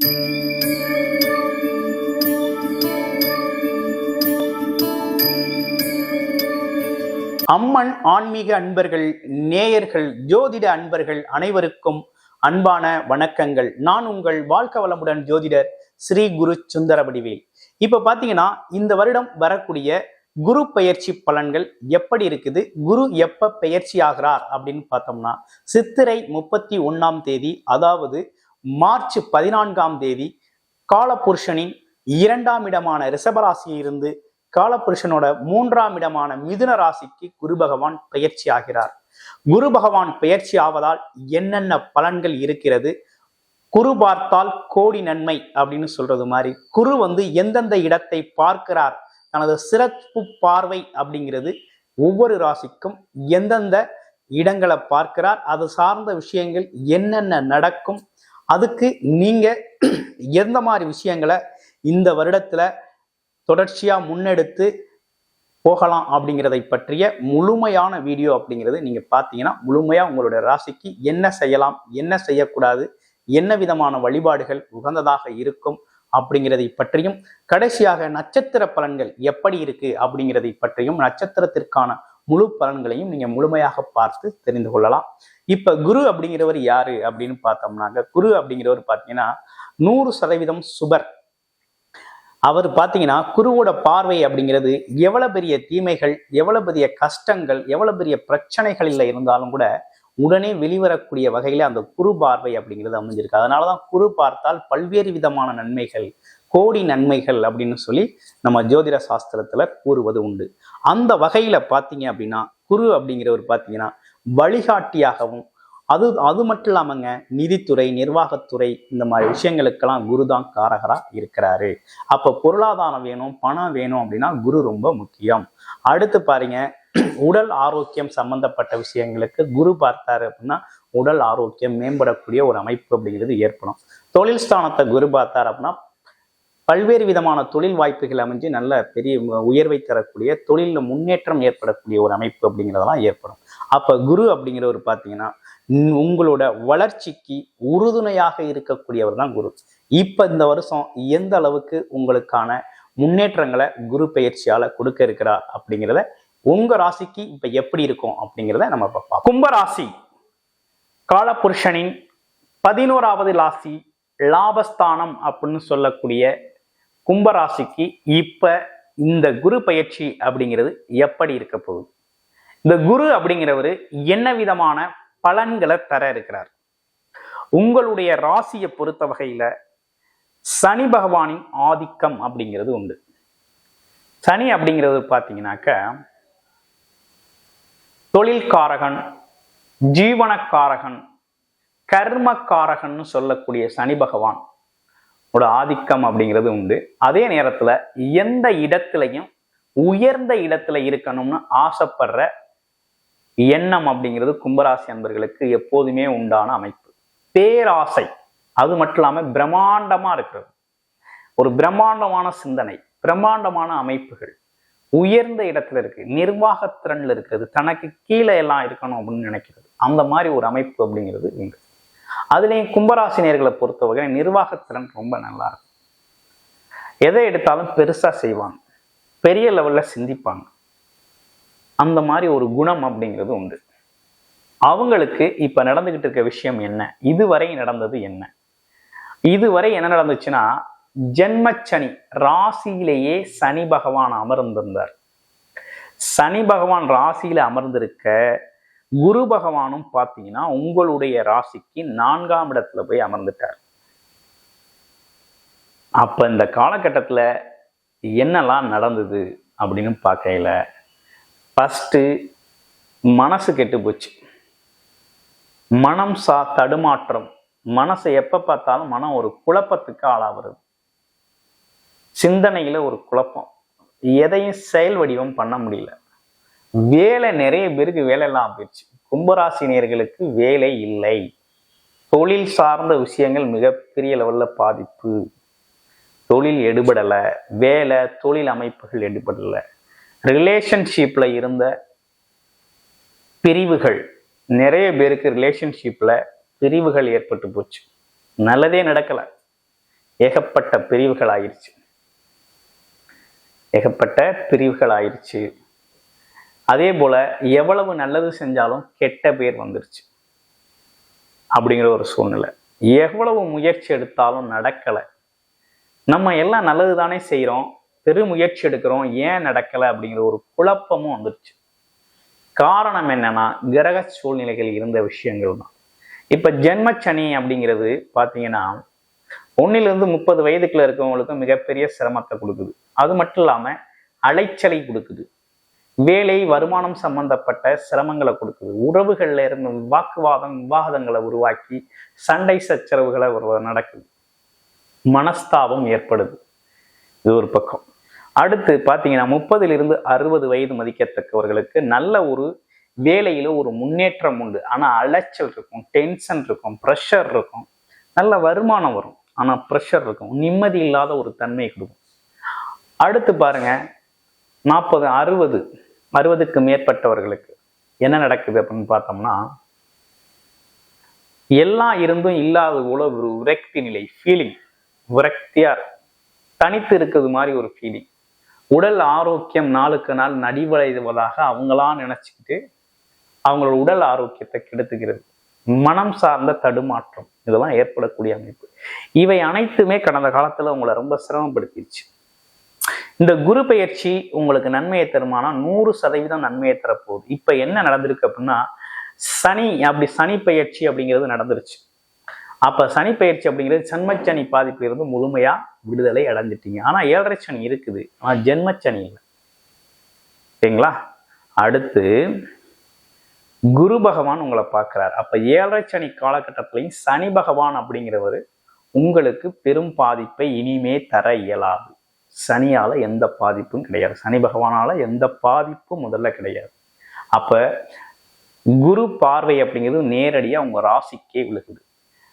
அம்மன் ஆன்மீக அன்பர்கள் நேயர்கள் ஜோதிட அன்பர்கள் அனைவருக்கும் அன்பான வணக்கங்கள். நான் உங்கள் வாழ்க்க வளமுடன் ஜோதிடர் ஸ்ரீ குரு சுந்தரவடிவேல். இப்ப பாத்தீங்கன்னா இந்த வருடம் வரக்கூடிய குரு பெயர்ச்சி பலன்கள் எப்படி இருக்குது குரு எப்ப பெயர்ச்சி ஆகிறார் அப்படின்னு பார்த்தோம்னா சித்திரை முப்பத்தி ஒன்னாம் தேதி அதாவது மார்ச் பதினான்காம் தேதி காலபுருஷனின் இரண்டாம் இடமான ரிஷபராசியிலிருந்து காலபுருஷனோட மூன்றாம் இடமான மிதுன ராசிக்கு குரு பகவான் பெயர்ச்சி ஆகிறார். குரு பகவான் பெயர்ச்சி ஆவதால் என்னென்ன பலன்கள் இருக்கிறது? குரு பார்த்தால் கோடி நன்மை அப்படின்னு சொல்றது மாதிரி. குரு வந்து எந்தெந்த இடத்தை பார்க்கிறார்? தனது சிறப்பு பார்வை அப்படிங்கிறது ஒவ்வொரு ராசிக்கும் எந்தெந்த இடங்களை பார்க்கிறார்? அது சார்ந்த விஷயங்கள் என்னென்ன நடக்கும்? அதுக்கு நீங்க எந்த மாதிரி விஷயங்களை இந்த வருடத்துல தொடர்ச்சியா முன்னெடுத்து போகலாம் அப்படிங்கிறதை பற்றிய முழுமையான வீடியோ அப்படிங்கிறது நீங்க பார்த்தீங்கன்னா முழுமையா உங்களுடைய ராசிக்கு என்ன செய்யலாம் என்ன செய்யக்கூடாது என்ன விதமான வழிபாடுகள் உகந்ததாக இருக்கும் அப்படிங்கிறதை பற்றியும் கடைசியாக நட்சத்திர பலன்கள் எப்படி இருக்கு அப்படிங்கிறதை பற்றியும் நட்சத்திரத்திற்கான முழு பலன்களையும் நீங்க முழுமையாக பார்த்து தெரிந்து கொள்ளலாம். இப்ப குரு அப்படிங்கிறவர் யாரு அப்படின்னு பார்த்தோம்னாக்க குரு அப்படிங்கிறவர் பார்த்தீங்கன்னா நூறு சதவீதம் சுபர். அவர் பார்த்தீங்கன்னா குருவோட பார்வை அப்படிங்கிறது எவ்வளவு பெரிய தீமைகள் எவ்வளவு பெரிய கஷ்டங்கள் எவ்வளவு பெரிய பிரச்சனைகளில் இருந்தாலும் கூட உடனே வெளிவரக்கூடிய வகையில அந்த குரு பார்வை அப்படிங்கிறது அமைஞ்சிருக்கு. அதனாலதான் குரு பார்த்தால் பல்வேறு விதமான நன்மைகள் கோடி நன்மைகள் அப்படின்னு சொல்லி நம்ம ஜோதிட சாஸ்திரத்துல கூறுவது உண்டு. அந்த வகையில பார்த்தீங்க அப்படின்னா குரு அப்படிங்கிறவர் பார்த்தீங்கன்னா வழிகாட்டியாகவும் அது அது மட்டும் இல்லாமங்க நிதித்துறை நிர்வாகத்துறை இந்த மாதிரி விஷயங்களுக்கெல்லாம் குரு தான் காரகரா இருக்கிறாரு. அப்போ பொருளாதாரம் வேணும் பணம் வேணும் அப்படின்னா குரு ரொம்ப முக்கியம். அடுத்து பாருங்க உடல் ஆரோக்கியம் சம்பந்தப்பட்ட விஷயங்களுக்கு குரு பார்த்தாரு அப்படின்னா உடல் ஆரோக்கியம் மேம்படக்கூடிய ஒரு அமைப்பு அப்படிங்கிறது ஏற்படும். தொழில் ஸ்தானத்தை குரு பார்த்தார் அப்படின்னா பல்வேறு விதமான தொழில் வாய்ப்புகள் அமைஞ்சு நல்ல பெரிய உயர்வை தரக்கூடிய தொழிலில் முன்னேற்றம் ஏற்படக்கூடிய ஒரு அமைப்பு அப்படிங்கிறதெல்லாம் ஏற்படும். அப்போ குரு அப்படிங்கிறவர் பார்த்தீங்கன்னா உங்களோட வளர்ச்சிக்கு உறுதுணையாக இருக்கக்கூடியவர் தான் குரு. இப்போ இந்த வருஷம் எந்த அளவுக்கு உங்களுக்கான முன்னேற்றங்களை குரு பயிற்சியால் கொடுக்க இருக்கிறார் அப்படிங்கிறத உங்க ராசிக்கு இப்ப எப்படி இருக்கும் அப்படிங்கிறத நம்ம பார்ப்போம். கும்பராசி காலபுருஷனின் பதினோராவது ராசி லாபஸ்தானம் அப்படின்னு சொல்லக்கூடிய கும்பராசிக்கு இப்ப இந்த குரு பயிற்சி அப்படிங்கிறது எப்படி இருக்க போகுது? இந்த குரு அப்படிங்கிறவர் என்ன விதமான பலன்களை தர இருக்கிறார்? உங்களுடைய ராசியை பொறுத்த வகையில சனி பகவானின் ஆதிக்கம் அப்படிங்கிறது உண்டு. சனி அப்படிங்கிறது பார்த்தீங்கன்னாக்க தொழில்காரகன் ஜீவனக்காரகன் கர்மக்காரகன் சொல்லக்கூடிய சனி பகவான் ஒரு ஆதிக்கம் அப்படிங்கிறது உண்டு. அதே நேரத்துல எந்த இடத்துலையும் உயர்ந்த இடத்துல இருக்கணும்னு ஆசைப்படுற எண்ணம் அப்படிங்கிறது கும்பராசி அன்பர்களுக்கு எப்போதுமே உண்டான அமைப்பு. பேராசை அது மட்டும் இல்லாம பிரம்மாண்டமா இருக்கிறது. ஒரு பிரம்மாண்டமான சிந்தனை பிரம்மாண்டமான அமைப்புகள் உயர்ந்த இடத்துல இருக்கு நிர்வாகத்திறன்ல இருக்கிறது தனக்கு கீழே எல்லாம் இருக்கணும் அப்படின்னு நினைக்கிறது. அந்த மாதிரி ஒரு அமைப்பு அப்படிங்கிறது உண்டு அதுலேயும் கும்பராசினியர்களை பொறுத்த வகை நிர்வாகத்திறன் ரொம்ப நல்லா இருக்கும். எதை எடுத்தாலும் பெருசா செய்வாங்க. பெரிய லெவல்ல சிந்திப்பாங்க. அந்த மாதிரி ஒரு குணம் அப்படிங்கிறது உண்டு. அவங்களுக்கு இப்போ நடந்துக்கிட்டு இருக்க விஷயம் என்ன? இதுவரை நடந்தது என்ன? இதுவரை என்ன நடந்துச்சுன்னா ஜென்மச்சனி ராசியிலேயே சனி பகவான் அமர்ந்திருந்தார். சனி பகவான் ராசியில அமர்ந்திருக்க குரு பகவானும் பார்த்தீங்கன்னா உங்களுடைய ராசிக்கு நான்காம் இடத்துல போய் அமர்ந்துட்டார். அப்ப இந்த காலகட்டத்துல என்னெல்லாம் நடந்தது அப்படின்னு பார்க்கையில ஃபஸ்ட்டு மனசு கெட்டு போச்சு. மனம் சா தடுமாற்றம். மனசை எப்போ பார்த்தாலும் மனம் ஒரு குழப்பத்துக்கு ஆளாகிறது. சிந்தனையில் ஒரு குழப்பம். எதையும் செயல் வடிவம் பண்ண முடியல. வேலை நிறைய பேருக்கு வேலை எல்லாம் போயிடுச்சு. கும்பராசினியர்களுக்கு வேலை இல்லை. தொழில் சார்ந்த விஷயங்கள் மிகப்பெரிய லெவலில் பாதிப்பு. தொழில் எடுபடலை. வேலை தொழில் அமைப்புகள் எடுபடலை. ரிலேஷன்ஷிப்ல இருந்த பிரிவுகள். நிறைய பேருக்கு ரிலேஷன்ஷிப்ல பிரிவுகள் ஏற்பட்டு போச்சு. நல்லதே நடக்கலை. ஏகப்பட்ட பிரிவுகள் ஆயிடுச்சு ஏகப்பட்ட பிரிவுகள் ஆயிடுச்சு அதே போல எவ்வளவு நல்லது செஞ்சாலும் கெட்ட பேர் வந்துருச்சு. அப்படிங்கிற ஒரு சூழ்நிலை. எவ்வளவு முயற்சி எடுத்தாலும் நடக்கலை. நம்ம எல்லாம் நல்லது தானே செய்கிறோம் பெருமுயற்சி எடுக்கிறோம் ஏன் நடக்கலை அப்படிங்கிற ஒரு குழப்பமும் வந்துருச்சு. காரணம் என்னன்னா கிரக சூழ்நிலைகள் இருந்த விஷயங்கள் தான். இப்போ ஜென்மச்சனி அப்படிங்கிறது பார்த்தீங்கன்னா ஒன்னிலிருந்து முப்பது வயதுக்குள்ள இருக்கவங்களுக்கு மிகப்பெரிய சிரமத்தை கொடுக்குது. அது மட்டும் இல்லாமல் அலைச்சலை கொடுக்குது. வேலை வருமானம் சம்பந்தப்பட்ட சிரமங்களை கொடுக்குது. உறவுகள்ல இருந்து வாக்குவாதம் விவாதங்களை உருவாக்கி சண்டை சச்சரவுகளை நடக்குது. மனஸ்தாபம் ஏற்படுது. இது ஒரு பக்கம். அடுத்து பார்த்தீங்கன்னா முப்பதிலிருந்து அறுபது வயது மதிக்கத்தக்கவர்களுக்கு நல்ல ஒரு வேலையில ஒரு முன்னேற்றம் உண்டு. ஆனால் அலைச்சல் இருக்கும் டென்ஷன் இருக்கும் ப்ரெஷர் இருக்கும். நல்ல வருமானம் வரும் ஆனால் ப்ரெஷர் இருக்கும். நிம்மதி இல்லாத ஒரு தன்மை கொடுக்கும். அடுத்து பாருங்க நாற்பது அறுபது அறுபதுக்கு மேற்பட்டவர்களுக்கு என்ன நடக்குது அப்படின்னு பார்த்தோம்னா எல்லாம் இருந்தும் இல்லாத போல ஒரு விரக்தி நிலை ஃபீலிங் விரக்தியா தனித்து இருக்கிறது மாதிரி ஒரு ஃபீலிங் உடல் ஆரோக்கியம் நாளுக்கு நாள் நடிவடைவதாக அவங்களா நினைச்சுக்கிட்டு அவங்களோட உடல் ஆரோக்கியத்தை கெடுத்துக்கிறது. மனம் சார்ந்த தடுமாற்றம். இதெல்லாம் ஏற்படக்கூடிய அமைப்பு. இவை அனைத்துமே கடந்த காலத்துல உங்களை ரொம்ப சிரமப்படுத்திடுச்சு. இந்த குரு பயிற்சி உங்களுக்கு நன்மையை தருமானா நூறு சதவீதம் நன்மையை தரப்போகுது. இப்ப என்ன நடந்திருக்கு அப்படின்னா சனி அப்படி சனி பயிற்சி அப்படிங்கிறது நடந்துருச்சு. அப்ப சனி பயிற்சி அப்படிங்கிறது சன்மச்சனி பாதிப்பிலிருந்து முழுமையா விடுதலை அடைஞ்சிட்டீங்க. ஆனா ஏழரை சனி இருக்குது. ஆனா ஜென்மச்சனி இல்லை. சரிங்களா? அடுத்து குரு பகவான் உங்களை பார்க்கிறார். அப்ப ஏழரை சனி காலகட்டத்திலையும் சனி பகவான் அப்படிங்கிறவர் உங்களுக்கு பெரும் பாதிப்பை இனிமே தர இயலாது. சனியால எந்த பாதிப்பும் கிடையாது. சனி பகவானால எந்த பாதிப்பும் முதல்ல கிடையாது. அப்ப குரு பார்வை அப்படிங்கிறது நேரடியா உங்க ராசிக்கே விழுகுது.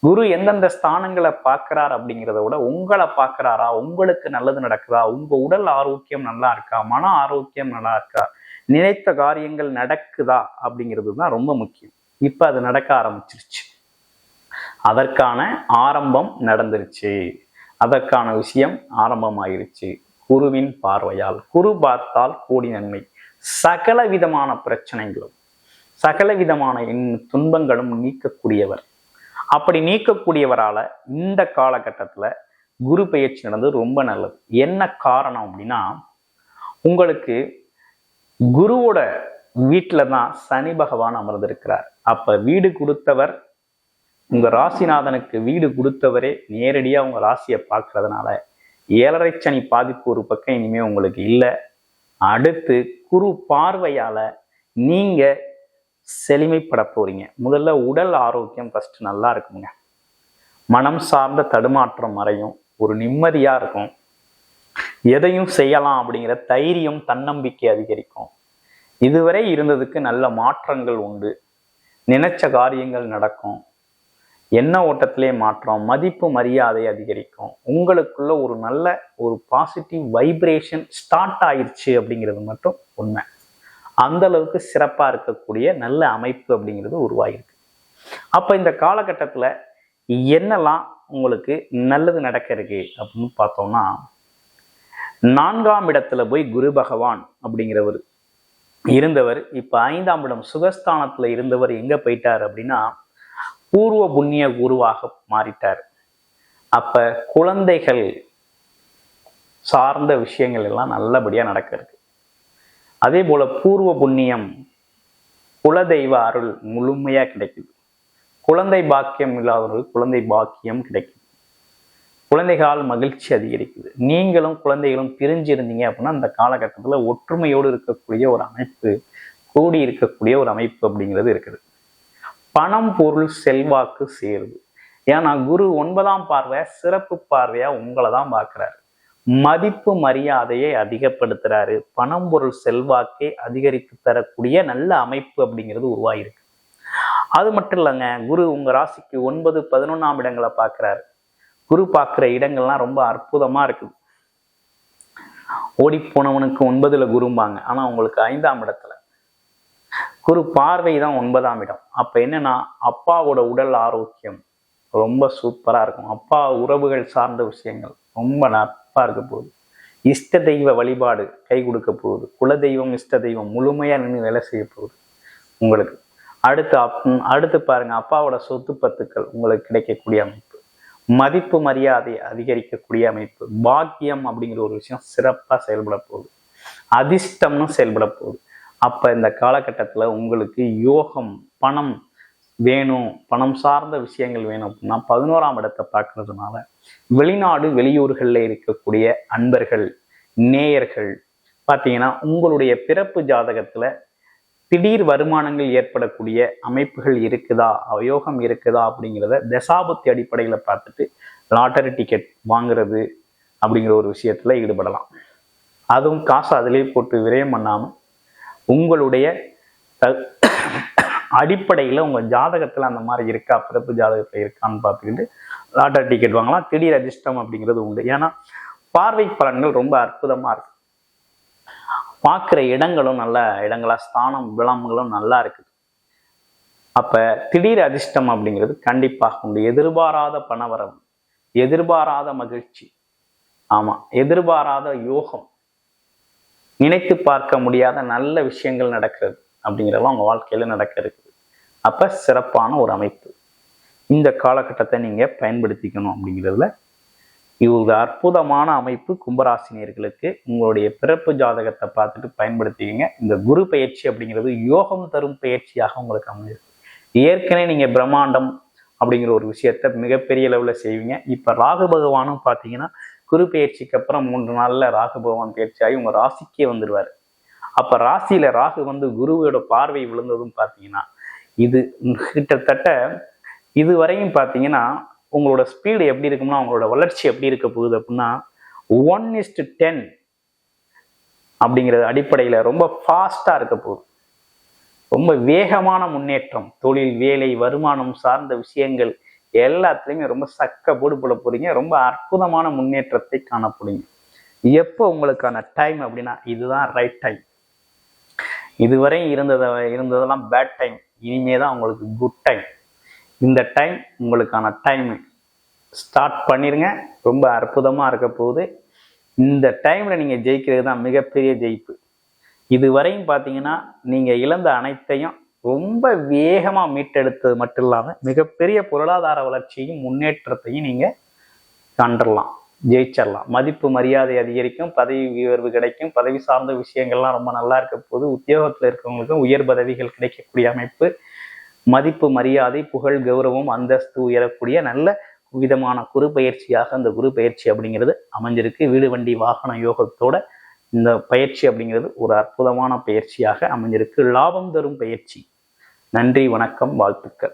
குரு எந்தெந்த ஸ்தானங்களை பார்க்கிறார் அப்படிங்கிறத விட உங்களை பார்க்கிறாரா? உங்களுக்கு நல்லது நடக்குதா? உங்க உடல் ஆரோக்கியம் நல்லா இருக்கா? மன ஆரோக்கியம் நல்லா இருக்கா? நினைத்த காரியங்கள் நடக்குதா? அப்படிங்கிறது தான் ரொம்ப முக்கியம். இப்ப அது நடக்க ஆரம்பிச்சிருச்சு. அதற்கான ஆரம்பம் நடந்துருச்சு. அதற்கான விஷயம் ஆரம்பமாயிருச்சு. குருவின் பார்வையால். குரு பார்த்தால் கூடி நன்மை. சகல விதமான பிரச்சனைகளும் சகல விதமான துன்பங்களும் நீக்கக்கூடியவர். அப்படி நீக்கக்கூடியவரால இந்த காலகட்டத்தில் குரு பயிற்சி நடந்தது ரொம்ப நல்லது. என்ன காரணம் அப்படின்னா உங்களுக்கு குருவோட வீட்டில் தான் சனி பகவான் அமர்ந்திருக்கிறார். அப்போ வீடு கொடுத்தவர் உங்கள் ராசிநாதனுக்கு வீடு கொடுத்தவரே நேரடியாக உங்கள் ராசியை பார்க்கறதுனால ஏழரை சனி பாதிப்பு ஒரு பக்கம் இனிமேல் உங்களுக்கு இல்லை. அடுத்து குரு பார்வையால் நீங்கள் செழுமைப்பட போறீங்க முதல்ல உடல் ஆரோக்கியம் ஃபர்ஸ்ட் நல்லா இருக்குங்க மனம் சார்ந்த தடுமாற்றம் மறையும் ஒரு நிம்மதியா இருக்கும். எதையும் செய்யலாம் அப்படிங்கிற தைரியம் தன்னம்பிக்கை அதிகரிக்கும். இதுவரை இருந்ததுக்கு நல்ல மாற்றங்கள் உண்டு. நினைச்ச காரியங்கள் நடக்கும். என்ன ஓட்டத்திலே மாற்றம் மதிப்பு மரியாதை அதிகரிக்கும். உங்களுக்குள்ள ஒரு நல்ல ஒரு பாசிட்டிவ் வைப்ரேஷன் ஸ்டார்ட் ஆயிடுச்சு அப்படிங்கிறது மட்டும் உண்மை. அந்த அளவுக்கு சிறப்பாக இருக்கக்கூடிய நல்ல அமைப்பு அப்படிங்கிறது உருவாகிருக்கு அப்போ இந்த காலகட்டத்தில் என்னெல்லாம் உங்களுக்கு நல்லது நடக்க இருக்கு அப்படின்னு பார்த்தோம்னா நான்காம் இடத்துல போய் குரு பகவான் அப்படிங்கிறவர் இருந்தவர் இப்ப ஐந்தாம் இடம் சுகஸ்தானத்துல இருந்தவர் எங்க போயிட்டார் அப்படின்னா பூர்வ புண்ணிய குருவாக மாறிட்டார். அப்ப குழந்தைகள் சார்ந்த விஷயங்கள் எல்லாம் நல்லபடியா நடக்கிறது அதே போல பூர்வ புண்ணியம் குலதெய்வ அருள் முழுமையா கிடைக்குது. குழந்தை பாக்கியம் இல்லாதவர்கள் குழந்தை பாக்கியம் கிடைக்கும் குழந்தைகளால் மகிழ்ச்சி அதிகரிக்குது. நீங்களும் குழந்தைகளும் பிரிஞ்சு இருந்தீங்க அப்படின்னா அந்த காலகட்டத்தில் ஒற்றுமையோடு இருக்கக்கூடிய ஒரு அமைப்பு கூடி இருக்கக்கூடிய ஒரு அமைப்பு அப்படிங்கிறது இருக்குது. பணம் பொருள் செல்வாக்கு சேருது. ஏன்னா குரு ஒன்பதாம் பார்வை சிறப்பு பார்வையா உங்களை தான் பார்க்குறாரு. மதிப்பு மரியாதையை அதிகப்படுத்துறாரு. பணம் பொருள் செல்வாக்கை அதிகரித்து தரக்கூடிய நல்ல அமைப்பு அப்படிங்கிறது உருவாயிருக்கு. அது மட்டும் இல்லைங்க குரு உங்க ராசிக்கு ஒன்பது பதினொன்னாம் இடங்களை பார்க்கிறாரு. குரு பார்க்குற இடங்கள்லாம் ரொம்ப அற்புதமா இருக்குது ஓடி போனவனுக்கு ஒன்பதுல குரும்பாங்க ஆனா உங்களுக்கு ஐந்தாம் இடத்துல. குரு பார்வை தான் ஒன்பதாம் இடம். அப்ப என்னன்னா அப்பாவோட உடல் ஆரோக்கியம் ரொம்ப சூப்பரா இருக்கும். அப்பா உறவுகள் சார்ந்த விஷயங்கள். ரொம்ப நட்பா இருக்க போகுது. இஷ்ட தெய்வ வழிபாடு கை கொடுக்க போகுது. குல தெய்வம் இஷ்ட தெய்வம் முழுமையா நின்று வேலை செய்ய போகுது உங்களுக்கு. அடுத்து அப் அடுத்து பாருங்க அப்பாவோட சொத்து பத்துக்கள் உங்களுக்கு கிடைக்கக்கூடிய அமைப்பு. மதிப்பு மரியாதை அதிகரிக்கக்கூடிய அமைப்பு. பாக்கியம் அப்படிங்கிற ஒரு விஷயம் சிறப்பா செயல்பட போகுது. அதிர்ஷ்டம்னு செயல்பட போகுது. அப்ப இந்த காலகட்டத்துல உங்களுக்கு யோகம் பணம் வேணும் பணம் சார்ந்த விஷயங்கள் வேணும் அப்படின்னா பதினோராம் இடத்தை பார்க்கறதுனால வெளிநாடு வெளியூர்களில் இருக்கக்கூடிய அன்பர்கள் நேயர்கள் பார்த்தீங்கன்னா உங்களுடைய பிறப்பு ஜாதகத்துல திடீர் வருமானங்கள் ஏற்படக்கூடிய அமைப்புகள் இருக்குதா யோகம் இருக்குதா அப்படிங்கிறத தசாபுத்தி அடிப்படையில் பார்த்துட்டு லாட்டரி டிக்கெட் வாங்குறது அப்படிங்கிற ஒரு விஷயத்துல ஈடுபடலாம். அதுவும் காசு அதிலே போட்டு விரயம் பண்ணாமல் உங்களுடைய அடிப்படையில் உங்கள் ஜாதகத்தில் அந்த மாதிரி இருக்கா? பிறப்பு ஜாதகத்தில் இருக்கான்னு பார்த்துக்கிட்டு லாட்டரி டிக்கெட் வாங்கலாம். திடீர் அதிர்ஷ்டம் அப்படிங்கிறது உண்டு. ஏன்னா பார்வை பலன்கள் ரொம்ப அற்புதமாக இருக்கு. பார்க்குற இடங்களும் நல்ல இடங்களா? ஸ்தானம் விளம்பங்களும் நல்லா இருக்குது. அப்போ திடீர் அதிர்ஷ்டம் அப்படிங்கிறது கண்டிப்பாக உண்டு. எதிர்பாராத பணவரம் எதிர்பாராத மகிழ்ச்சி. ஆமாம் எதிர்பாராத யோகம். நினைத்து பார்க்க முடியாத நல்ல விஷயங்கள் நடக்கிறது. அப்படிங்கிறதெல்லாம் உங்கள் வாழ்க்கையில் நடக்க இருக்குது. அப்போ சிறப்பான ஒரு அமைப்பு. இந்த காலகட்டத்தை நீங்கள் பயன்படுத்திக்கணும் அப்படிங்கிறதுல இது அற்புதமான அமைப்பு கும்பராசினியர்களுக்கு உங்களுடைய பிறப்பு ஜாதகத்தை பார்த்துட்டு பயன்படுத்திக்கங்க. இந்த குரு பயிற்சி அப்படிங்கிறது யோகம் தரும் பயிற்சியாக உங்களுக்கு அமைஞ்சிருக்கு ஏற்கனவே நீங்கள் பிரம்மாண்டம் அப்படிங்கிற ஒரு விஷயத்த மிகப்பெரிய லெவலில் செய்வீங்க. இப்போ ராகு பகவானும் பார்த்தீங்கன்னா குரு பயிற்சிக்கு அப்புறம் மூன்று நாளில் ராகு பகவான் பயிற்சியாகி உங்கள் ராசிக்கே வந்துடுவார் அப்போ ராசியில் ராகு வந்து குருவோட பார்வை விழுந்ததும் பார்த்தீங்கன்னா இது கிட்டத்தட்ட இதுவரையும் பார்த்தீங்கன்னா உங்களோட ஸ்பீடு எப்படி இருக்கும்னா உங்களோட வளர்ச்சி எப்படி இருக்க போகுது அப்படின்னா ஒன் இஸ்டு டென் அப்படிங்கிறது அடிப்படையில் ரொம்ப ஃபாஸ்ட்டாக இருக்க போகுது. ரொம்ப வேகமான முன்னேற்றம் தொழில் வேலை வருமானம் சார்ந்த விஷயங்கள் எல்லாத்துலேயுமே ரொம்ப சக்க போடு போட போறீங்க ரொம்ப அற்புதமான முன்னேற்றத்தை காணப்படுங்க எப்போ உங்களுக்கான டைம் அப்படின்னா இதுதான் ரைட் டைம் இதுவரை இருந்ததை இருந்ததெல்லாம் பேட் டைம் இனிமே தான் உங்களுக்கு குட் டைம் இந்த டைம் உங்களுக்கான டைம் ஸ்டார்ட் பண்ணிடுங்க ரொம்ப அற்புதமாக இருக்க போகுது. இந்த டைமில் நீங்கள் ஜெயிக்கிறது தான் மிகப்பெரிய ஜெயிப்பு. இதுவரையும் பார்த்தீங்கன்னா நீங்கள் இழந்த அனைத்தையும் ரொம்ப வேகமாக மீட்டெடுத்தது மட்டும் இல்லாமல் மிகப்பெரிய பொருளாதார வளர்ச்சியும் முன்னேற்றத்தையும் நீங்கள் கண்டுடலாம் ஜெயிச்சிடலாம் மதிப்பு மரியாதை அதிகரிக்கும் பதவி உயர்வு கிடைக்கும். பதவி சார்ந்த விஷயங்கள்லாம் ரொம்ப நல்லா இருக்க போது உத்தியோகத்தில் இருக்கிறவங்களுக்கும் உயர் பதவிகள் கிடைக்கக்கூடிய அமைப்பு மதிப்பு மரியாதை புகழ் கௌரவம் அந்தஸ்து உயரக்கூடிய நல்ல விதமான குரு பயிற்சியாக அந்த குரு பயிற்சி அப்படிங்கிறது அமைஞ்சிருக்கு. வீடு வண்டி வாகன யோகத்தோட இந்த பயிற்சி அப்படிங்கிறது ஒரு அற்புதமான பயிற்சியாக அமைஞ்சிருக்கு. லாபம் தரும் பயிற்சி. நன்றி வணக்கம் வாழ்த்துக்கள்.